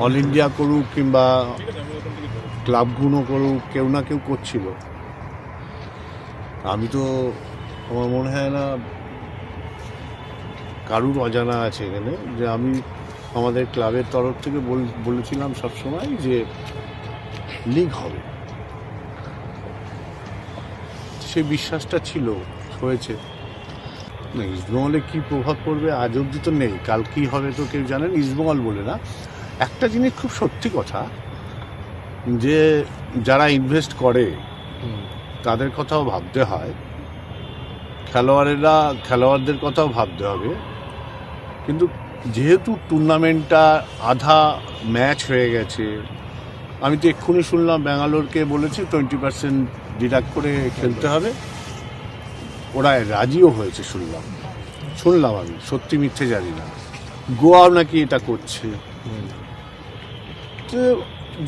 All India করুক কিংবা ক্লাবগুলো করুক, কেউ না কেউ করছিল। আমি তো, আমার মনে হয় না, কারুর অজানা আছে এখানে। যে আমি আমাদের ক্লাবের তরফ থেকে বল- বলেছিলাম সবসময় যে লিগ হবে। সে বিশ্বাসটা ছিল, হয়েছে। ইস্টবেঙ্গলে কী প্রভাব পড়বে আজ অবধি তো নেই। কাল কী হবে তো কেউ জানেন, ইস্টবেঙ্গল বলে না। একটা জিনিস খুব সত্যি কথা যে যারা ইনভেস্ট করে তাদের কথাও ভাবতে হয়। খেলোয়াড়েরা খেলোয়াড়দের কথাও ভাবতে হবে। কিন্তু যেহেতু টুর্নামেন্টটা আধা ম্যাচ হয়ে গেছে আমি তো এক্ষুনি শুনলাম ব্যাঙ্গালোরকে বলেছে টোয়েন্টি পার্সেন্ট ডিডাক্ট করে খেলতে হবে। ওরা রাজিও হয়েছে শুনলাম। শুনলাম আমি সত্যি মিথ্যে জানি না। গোয়াও নাকি এটা করছে। তো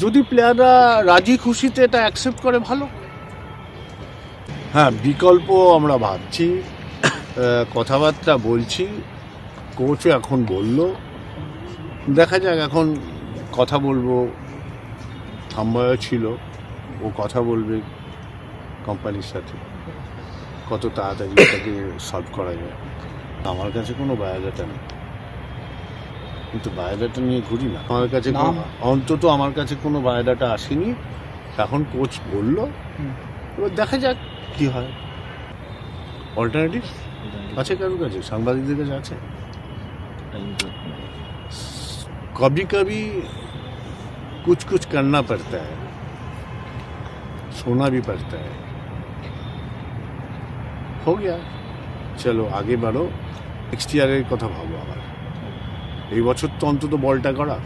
যদি প্লেয়াররা রাজি খুশিতে এটা অ্যাকসেপ্ট করে, ভালো? হ্যাঁ বিকল্প আমরা ভাবছি কথাবার্তা বলছি কোচও এখন বলল, দেখা যাক এখন কথা বলব। থাম্বায় ছিল, ও কথা বলবে কোম্পানির সাথে, কত তাড়াতাড়ি এটাকে সলভ করা যায়। আমার কাছে কোনো বায়োডাটা নেই। কিন্তু বায়োডাটা নিয়ে ঘুরি না আমার কাছে কোনো- না। অন্তত আমার কাছে কোনো বায়োডাটা আসেনি এখন কোচ বলল এবার দেখা যাক কি হয় অল্টারনেটিভ আছে কারোর কাছে সাংবাদিকদের কাছে আছে कभी कभी कुछ कुछ करना पड़ता है सोना भी पड़ता है हो गया চলো আগে বাড়ো নেক্সট ইয়ারের কথা ভাবো আবার এই বছর তো অন্তত বলটা করা।